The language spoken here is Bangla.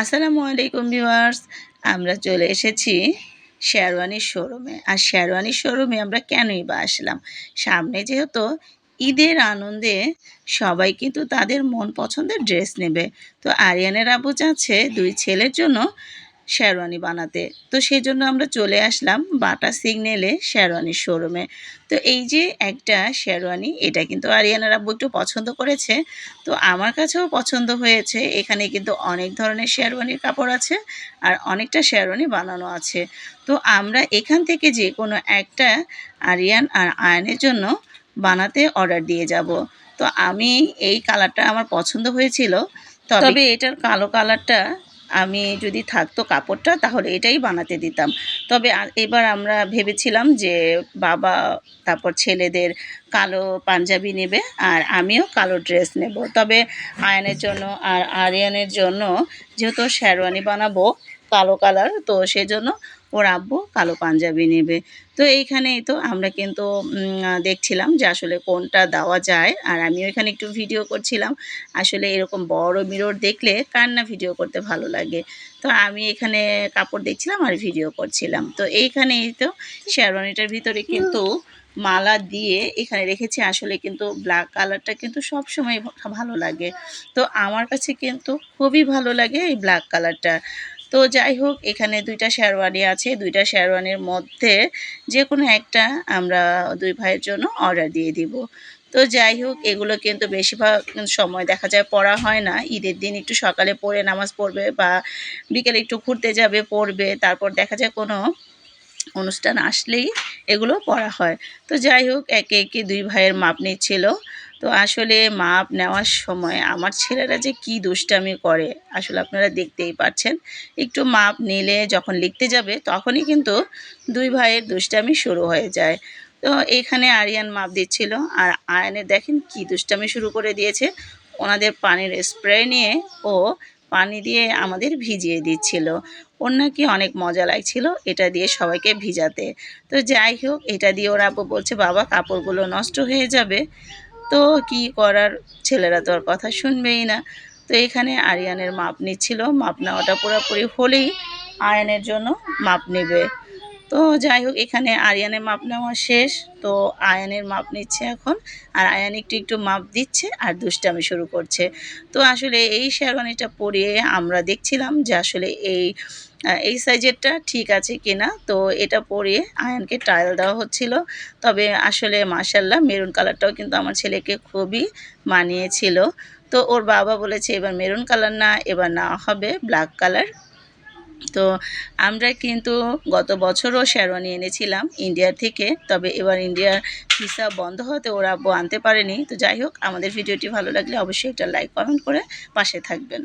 আসসালামু আলাইকুম ভিউয়ার্স, আমরা চলে এসেছি শেরওয়ানির শোরুমে। আর শেরওয়ানির শোরুমে আমরা কেনই বা আসলাম? সামনে যেহেতু ঈদের আনন্দে সবাই কিন্তু তাদের মন পছন্দের ড্রেস নেবে। তো আরিয়ানের আবু চাচ্ছে দুই ছেলের জন্য শেরওয়ানি বানাতে। তো সেই জন্য আমরা চলে আসলাম বাটা সিগনেলে শেরওয়ানির শোরুমে। তো এই যে একটা শেরওয়ানি এটা কিন্তু আরিয়ানার আব্বু একটু পছন্দ করেছে। তো আমার কাছেও পছন্দ হয়েছে। এখানে কিন্তু অনেক ধরনের শেরওয়ানির কাপড় আছে আর অনেকটা শেরওয়ানি বানানো আছে। তো আমরা এখান থেকে যে কোনো একটা আরিয়ান আর আয়নের জন্য বানাতে অর্ডার দিয়ে যাব। তো আমি এই কালারটা আমার পছন্দ হয়েছিল। তবে এটার কালো কালারটা আমি যদি থাকতো কাপড়টা, তাহলে এটাই বানাতে দিতাম। তবে এবার আমরা ভেবেছিলাম যে বাবা, তারপর ছেলেদের কালো পাঞ্জাবি নেবে আর আমিও কালো ড্রেস নেব। তবে আয়নের জন্য আর আরিয়ানের জন্য যেহেতু শেরওয়ানি বানাবো কালো কালার, তো সেজন্য ওর আব্বু কালো পাঞ্জাবি নেবে। তো এইখানেই তো আমরা কিন্তু দেখছিলাম যে আসলে কোনটা দেওয়া যায়। আর আমিও এখানে একটু ভিডিও করছিলাম। আসলে এরকম বড় মিরর দেখলে কার না ভিডিও করতে ভালো লাগে? তো আমি এখানে কাপড় দেখছিলাম আর ভিডিও করছিলাম। তো এইখানেই তো শেরওয়ানিটার ভিতরে কিন্তু মালা দিয়ে এখানে রেখেছি। আসলে কিন্তু ব্ল্যাক কালারটা কিন্তু সব সময় ভালো লাগে। তো আমার কাছে কিন্তু খুবই ভালো লাগে এই ব্ল্যাক কালারটা তো যাই হোক এখানে দুইটা শেরওয়ানি আছে। দুইটা শেরওয়ানির মধ্যে যে কোনো একটা আমরা দুই ভাইয়ের জন্য অর্ডার দিয়ে দিব। তো যাই হোক এগুলো কিন্তু বেশিরভাগ সময় দেখা যায় পড়া হয় না। ঈদের দিন একটু সকালে পড়ে নামাজ পড়বে বা বিকেলে একটু ঘুরতে যাবে, পড়বে। তারপর দেখা যায় কোনো অনুষ্ঠান আসলেই এগুলো পড়া হয়। তো যাই হোক একে একে দুই ভাইয়ের মাপ নিচ্ছিল। তো আসলে মাপ নেওয়ার সময় আমার ছেলেরা যে কি দুষ্টামি করে, আসলে আপনারা দেখতেই পাচ্ছেন। একটু মাপ নিলে যখন লিখতে যাবে, তখনই কিন্তু দুই ভাইয়ের দুষ্টামি শুরু হয়ে যায়। তো এখানে আরিয়ান মাপ দিচ্ছিল, আর আয়নে দেখেন কি দুষ্টামি শুরু করে দিয়েছে। ওনাদের পানির স্প্রে নিয়ে ও পানি দিয়ে আমাদের ভিজিয়ে দিচ্ছিল। ওর নাকি অনেক মজা লাগছিল এটা দিয়ে সবাইকে ভিজাতে। তো যাই হোক, এটা দিয়ে ওরা বলছে, বাবা, কাপড়গুলো নষ্ট হয়ে যাবে। তো কি করার? ছেলেরা তো আর কথা শুনবেই না। তো এখানে আরিয়ানের মাপ নিচ্ছিল। মাপ নেওয়াটা পুরোপুরি হলেই আয়নের জন্য মাপ নেবে। তো যাই হোক, এখানে আরিয়ানের মাপ নেওয়া শেষ। তো আয়ানের মাপ নিচ্ছে এখন, আর আয়ান একটু একটু মাপ দিচ্ছে আর দুষ্টামি শুরু করছে। তো আসলে এই শেরওয়ানিটা পরিয়ে আমরা দেখছিলাম যে আসলে এই এই সাইজেরটা ঠিক আছে কিনা। তো এটা পরিয়ে আয়ানকে ট্রায়াল দেওয়া হচ্ছিল। তবে আসলে মাসাল্লাহ মেরুন কালারটাও কিন্তু আমার ছেলেকে খুবই মানিয়েছিল। তো ওর বাবা বলেছে, এবার মেরুন কালার না, এবার না হবে ব্ল্যাক কালার তো আমরা কিন্তু গত বছরও শেরওয়ানি এনেছিলাম ইন্ডিয়ার থেকে, তবে এবার ইন্ডিয়ার ভিসা বন্ধ হতে ওরা আনতে পারেনি। তো যাই হোক, আমাদের ভিডিওটি ভালো লাগলে অবশ্যই একটা লাইক কমেন্ট করে পাশে থাকবেন।